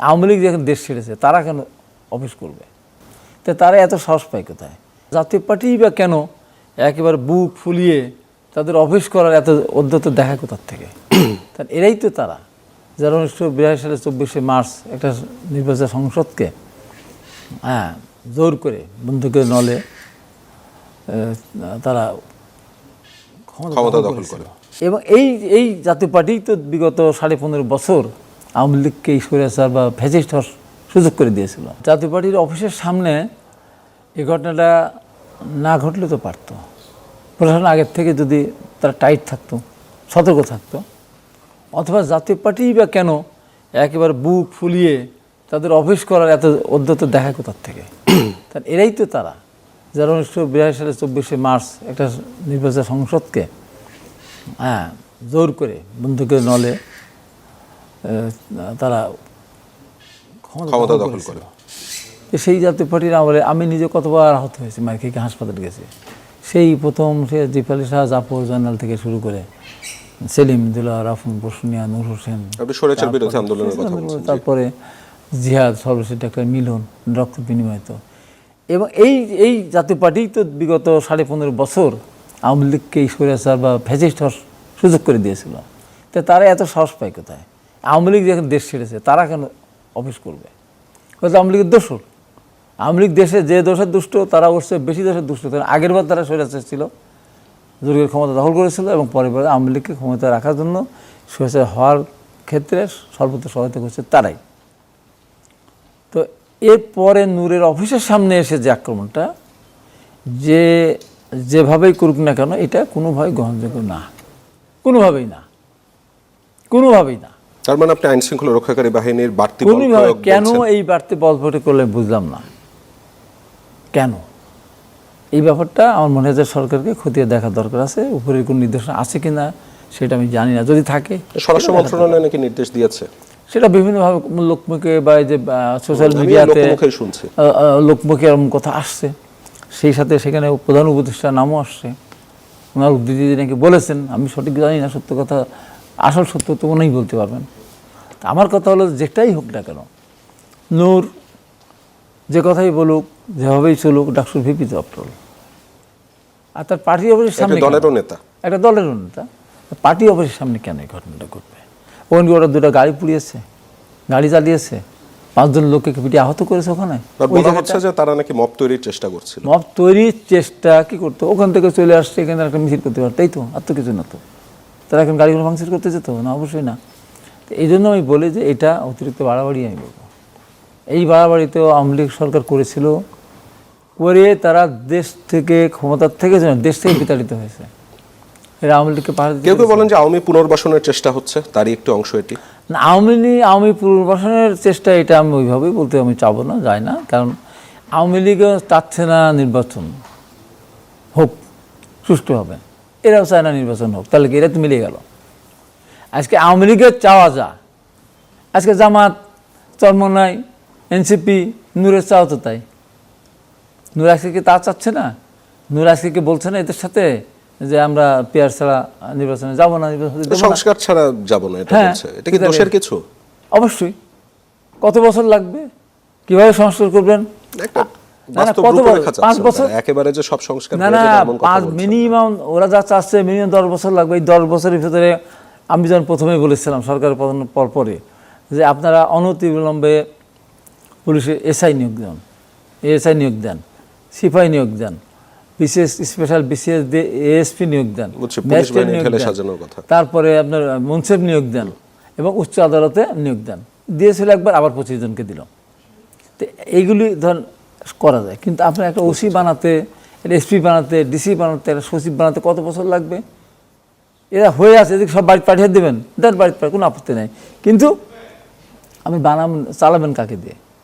আওয়ামী লীগ যখন দেশ ছেড়েছে তারা কেন অফিস করবে? তো তারা এত সাহস পায় কোথায়? জাতীয় পার্টি বা কেন একেবারে বুক ফুলিয়ে তাদের অফিস করার এত অধ্যত দেখা কোথার থেকে? তার এরাই তো তারা। যারা উনিশশো বিরাশি সালে চব্বিশে মার্চ একটা নির্বাচন সংসদকে হ্যাঁ জোর করে বন্দুকের নলে তারা ক্ষমতা দখল করে। এবং এই এই জাতীয় পার্টি তো বিগত সাড়ে পনেরো বছর আওয়ামী লীগকে স্বৈরাচার বা ফ্যাসিস্ট হওয়ার সুযোগ করে দিয়েছিল। জাতীয় পার্টির অফিসের সামনে এই ঘটনাটা না ঘটলে তো পারতো। প্রশাসন আগের থেকে যদি তারা টাইট থাকতো সতর্ক থাকতো অথবা জাতীয় পার্টি বা কেন একেবারে বুক ফুলিয়ে তাদের অফিস করার এত উদ্যত দেখা কোথার থেকে? তার এরাই তো তারা। যারা উনিশশো বিরাশি সালে চব্বিশে মার্চ একটা নির্বাচন সংসদকে হ্যাঁ জোর করে বন্দুকের নলে তারা ক্ষমতা দখল করে। সেই জাতীয় পার্টির আমলে আমি নিজে কতবার আহত হয়েছি মার খেয়ে হাসপাতালে গেছি। সেই প্রথম সে জিপালি শাহ জাফর জয়নাল থেকে শুরু করে সেলিম দুল্লাহ রাফুন বসুনিয়া নূর হোসেন। তারপরে জিহাদ সর্বশেষ ডাক্তার মিলন রক্ত বিনিময় তো এবং এই এই জাতীয় পার্টি তো বিগত সাড়ে পনেরো বছর আওয়ামী লীগকে এই বা ফ্যাসিস্ট হওয়ার সুযোগ করে দিয়েছিল। তো তারা এত সাহস পায় কোথায়? আওয়ামী লীগ যখন দেশ ছেড়েছে, তারা কেন অফিস করবে? আওয়ামী লীগের দোষর আওয়ামী লীগ দেশে যে দোষের দুষ্ট, তারা অবশ্য বেশি দোষের দুষ্ট। কারণ আগের বার তারা স্বৈরাচার ছিল দুর্গের ক্ষমতা দখল করেছিল এবং পরে পরে আওয়ামী লীগকে ক্ষমতা রাখার জন্য স্বৈরাচার হওয়ার ক্ষেত্রে সর্বত্র সহায়তা করছে তারাই। তো এরপরে নূরের অফিসের সামনে এসে যে আক্রমণটা, যে যেভাবেই করুক না কেন, এটা কোনোভাবেই গ্রহণযোগ্য না। কোনোভাবেই না। কোনোভাবেই না। তার মানে আপনি আইন শৃঙ্খলা রক্ষাকারী বাহিনীর বাড়তি কেন এই বাড়তি বল প্রয়োগ করলে বুঝলাম না। কেন? এই ব্যাপারটা আমার মনে হয় যে সরকারকে খতিয়ে দেখা দরকার আছে। উপরের কোন নির্দেশনা আছে কিনা সেটা আমি জানি না। যদি থাকে স্বরাষ্ট্র মন্ত্রণালয় নাকি নির্দেশ দিয়েছে? সেটা বিভিন্নভাবে লোকমুখে বা যে সোশ্যাল মিডিয়াতে লোকমুখে এরকম কথা আসছে। সেই সাথে সেখানে প্রধান উপদেষ্টার নামও আসছে। ওনার উদ্ধৃতি নাকি বলেছেন। আমি সঠিক জানি না সত্য কথা আসল সত্য তো উনিই বলতে পারবেন। আমার কথা হলো যেটাই হোক না কেন নূর যে কথাই বলুক যেভাবেই চলুক ডাক্তার ভিপি তো আফটার আর তার পার্টি অফিসের সামনে দলেরও নেতা। একটা দলের নেতা। পার্টি অফিসের সামনে কেন এই ঘটনাটা ঘটবে? ওখানে ওরা দুটো গাড়ি পুড়িয়েছে গাড়ি চালিয়েছে পাঁচজন লোককে পিটিয়ে আহত করেছে ওখানে? বলা হচ্ছে যে তারা নাকি মব তৈরির চেষ্টা করছিল। মব তৈরির চেষ্টা কি করতো? ওখান থেকে চলে আসছে এখানে একটা মিছিল করতে পারতো। তাই তো? আর তো কিছু না তো। তারা এখন গাড়িগুলো ভাঙচুর করতে যেত? না অবশ্যই না। তো এই জন্য আমি বলি যে এটা অতিরিক্ত বাড়াবাড়ি আমি বলব। এই বাড়াবাড়িতেও আওয়ামী লীগ সরকার করেছিল করে তারা দেশ থেকে ক্ষমতার থেকে যেন দেশ থেকে বিতাড়িত হয়েছে। এরা আওয়ামী লীগকে পাহাড় কেউ কেউ বলেন যে আওয়ামী পুনর্বাসনের চেষ্টা হচ্ছে তারই একটি অংশ এটি। না আওয়ামী লীগ আওয়ামী পুনর্বাসনের চেষ্টা এটা আমি ওইভাবেই বলতে আমি চাবো না যাই না। কারণ আওয়ামী লীগও চাচ্ছে না নির্বাচন হোক সুষ্ঠু হবে এরাও চায় না নির্বাচন হোক। তাহলে কি? এরা তো মিলে গেল। আজকে আওয়ামী লীগের চাওয়া যা। আজকে জামাত চরমনাই এনসিপি নূরের চাও তো তাই। নূর আজকে কি তা চাচ্ছে না? নূর আজকে কি বলছে না এদের সাথে যে আমরা পেয়ার ছাড়া নির্বাচনে যাব না? সংস্কার ছাড়া যাব না এটা হ্যাঁ, বলছে এটা কি দোষের কিছু? অবশ্যই। কত বছর লাগবে? কীভাবে সংস্কার করবেন? একটা? পাঁচ বছর? একেবারে যে সব সংস্কার না না যাবে এমন কথা পাঁচ মিনিমাম ওরা যা চাচ্ছে মিনিমাম দশ বছর লাগবে। এই দশ বছরের ভিতরে আমি যখন প্রথমেই বলেছিলাম সরকার প্রধান পর পরে যে আপনারা অনতিবিলম্বে পুলিশে এসআই নিয়োগ দেন এএসআই নিয়োগ দেন সিপাই নিয়োগ দেন বিশেষ স্পেশাল বিসিএস এএসপি নিয়োগ দেন। তারপরে আপনার মুন্সেফ নিয়োগ দেন এবং উচ্চ আদালতে নিয়োগ দেন। দিয়েছিল একবার আবার পঁচিশ জনকে দিল। তো এইগুলি ধর করা যায়। কিন্তু আপনার একটা ওসি বানাতে একটা এসপি বানাতে ডিসি বানাতে একটা সচিব বানাতে কত বছর লাগবে? এরা হয়ে আছে এদিকে সব বাড়ি পাঠিয়ে দেবেন। দেন বাড়িতে কোনো আপত্তি নেই। কিন্তু আমি বানাবেন চালাবেন কাকে দিয়ে?